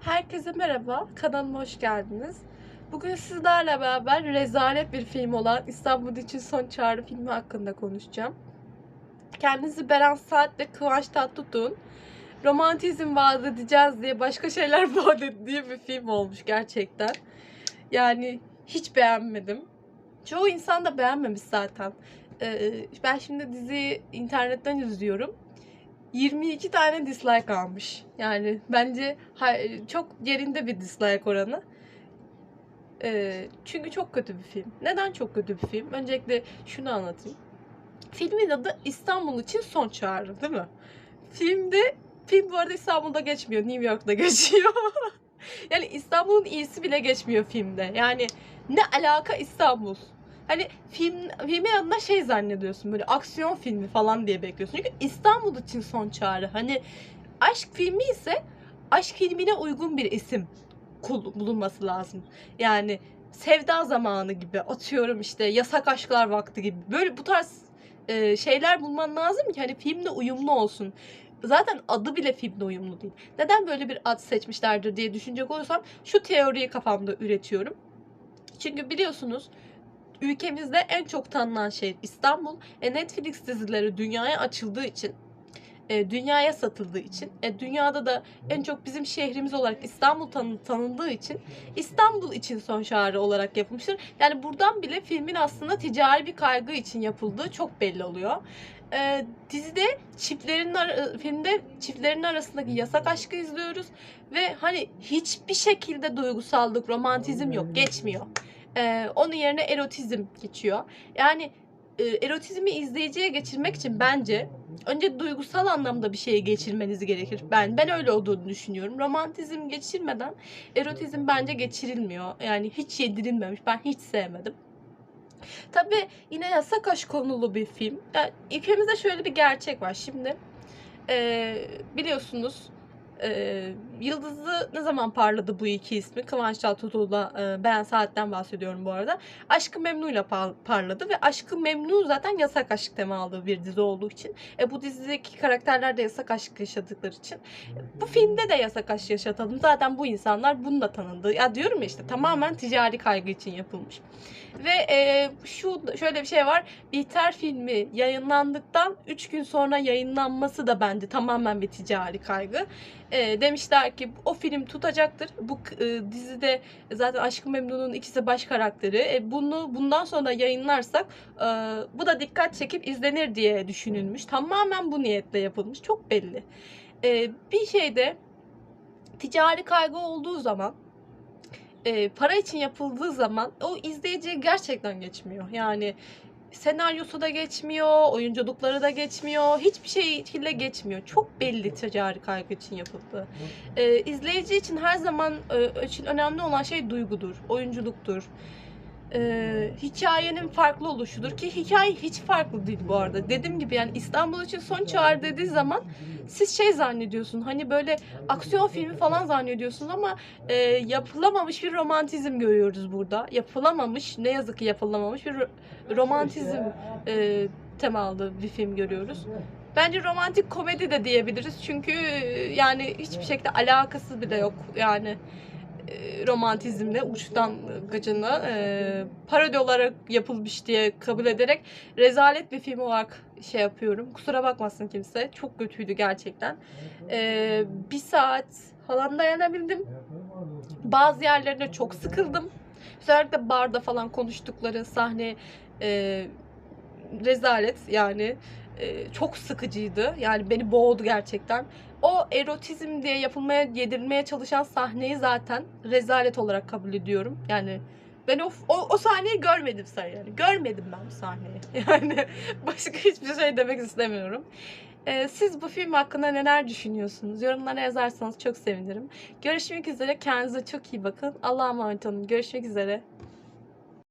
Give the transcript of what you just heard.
Herkese merhaba, kanalıma hoş geldiniz. Bugün sizlerle beraber rezalet bir film olan İstanbul için Son Çağrı filmi hakkında konuşacağım. Kendinizi Beren Saat ve Kıvanç Tatlıtuğ'un romantizm vaat edeceğiz diye başka şeyler vaat ettiği bir film olmuş gerçekten. Yani hiç beğenmedim. Çoğu insan da beğenmemiş zaten. Ee, ben şimdi diziyi internetten izliyorum. 22 tane dislike almış. Yani bence çok yerinde bir dislike oranı. Ee, çünkü çok kötü bir film. Neden çok kötü bir film? Öncelikle şunu anlatayım. Filmin adı İstanbul için son çağrı değil mi? Filmde, film bu arada İstanbul'da geçmiyor. New York'ta geçiyor. yani İstanbul'un iyisi bile geçmiyor filmde. Yani ne alaka İstanbul? Hani film filmin adına şey zannediyorsun böyle aksiyon filmi falan diye bekliyorsun. Çünkü İstanbul için son çağrı. Hani aşk filmi ise aşk filmine uygun bir isim bulunması lazım. Yani sevda zamanı gibi atıyorum işte yasak aşklar vakti gibi böyle bu tarz e, şeyler bulman lazım ki hani filmle uyumlu olsun. Zaten adı bile filmle uyumlu değil. Neden böyle bir ad seçmişlerdir diye düşünecek olursam şu teoriyi kafamda üretiyorum. Çünkü biliyorsunuz ülkemizde en çok tanınan şehir İstanbul. E, Netflix dizileri dünyaya açıldığı için, e, dünyaya satıldığı için, e, dünyada da en çok bizim şehrimiz olarak İstanbul tanı- tanındığı için İstanbul için son çağrı olarak yapılmıştır. Yani buradan bile filmin aslında ticari bir kaygı için yapıldığı çok belli oluyor. E, dizide çiftlerin ar- filmde çiftlerin arasındaki yasak aşkı izliyoruz ve hani hiçbir şekilde duygusallık, romantizm yok, geçmiyor. Ee, onun yerine erotizm geçiyor. Yani e, erotizmi izleyiciye geçirmek için bence önce duygusal anlamda bir şeye geçirmeniz gerekir. Ben ben öyle olduğunu düşünüyorum. Romantizm geçirmeden erotizm bence geçirilmiyor. Yani hiç yedirilmemiş. Ben hiç sevmedim. Tabii yine yasak aşk konulu bir film. Yani ülkemizde şöyle bir gerçek var. Şimdi e, biliyorsunuz e, Yıldızı ne zaman parladı bu iki ismi? Kıvanç Tatlıtuğ'la e, Ben Saat'ten bahsediyorum bu arada. Aşkı Memnu'yla par- parladı ve Aşkı Memnu zaten yasak aşk temalı bir dizi olduğu için. E, bu dizideki karakterler de yasak aşk yaşadıkları için. e, bu filmde de yasak aşk yaşatalım. Zaten bu insanlar bunu da tanındı. Ya diyorum ya işte tamamen ticari kaygı için yapılmış. Ve e, şu şöyle bir şey var. Bihter filmi yayınlandıktan 3 gün sonra yayınlanması da bence tamamen bir ticari kaygı. E, demişler ki o film tutacaktır. Bu e, dizide zaten Aşkı Memnun'un ikisi baş karakteri. E, bunu bundan sonra yayınlarsak e, bu da dikkat çekip izlenir diye düşünülmüş. Tamamen bu niyetle yapılmış. Çok belli. E, bir şeyde ticari kaygı olduğu zaman e, para için yapıldığı zaman o izleyiciye gerçekten geçmiyor. Yani senaryosu da geçmiyor, oyunculukları da geçmiyor, hiçbir şekilde geçmiyor. Çok belli ticari kaygı için yapıldı. E, izleyici için her zaman e, için önemli olan şey duygudur, oyunculuktur. E, hikayenin farklı oluşudur ki hikaye hiç farklı değil bu arada. Dediğim gibi yani İstanbul için son çağrı dediği zaman siz şey zannediyorsun hani böyle aksiyon filmi falan zannediyorsun ama e, yapılamamış bir romantizm görüyoruz burada. Yapılamamış ne yazık ki yapılamamış bir ro- romantizm e, temalı bir film görüyoruz. Bence romantik komedi de diyebiliriz çünkü e, yani hiçbir şekilde alakası bile yok yani romantizmle uçtan gıcına e, parodi olarak yapılmış diye kabul ederek rezalet bir film olarak şey yapıyorum. Kusura bakmasın kimse. Çok kötüydü gerçekten. E, bir saat falan dayanabildim. Bazı yerlerinde çok sıkıldım. Özellikle barda falan konuştukları sahne e, rezalet yani e, çok sıkıcıydı. Yani beni boğdu gerçekten. O erotizm diye yapılmaya yedirmeye çalışan sahneyi zaten rezalet olarak kabul ediyorum. Yani ben o, o, o sahneyi görmedim sen yani. Görmedim ben bu sahneyi. Yani başka hiçbir şey demek istemiyorum. Ee, siz bu film hakkında neler düşünüyorsunuz? Yorumlara yazarsanız çok sevinirim. Görüşmek üzere. Kendinize çok iyi bakın. Allah'a emanet olun. Görüşmek üzere.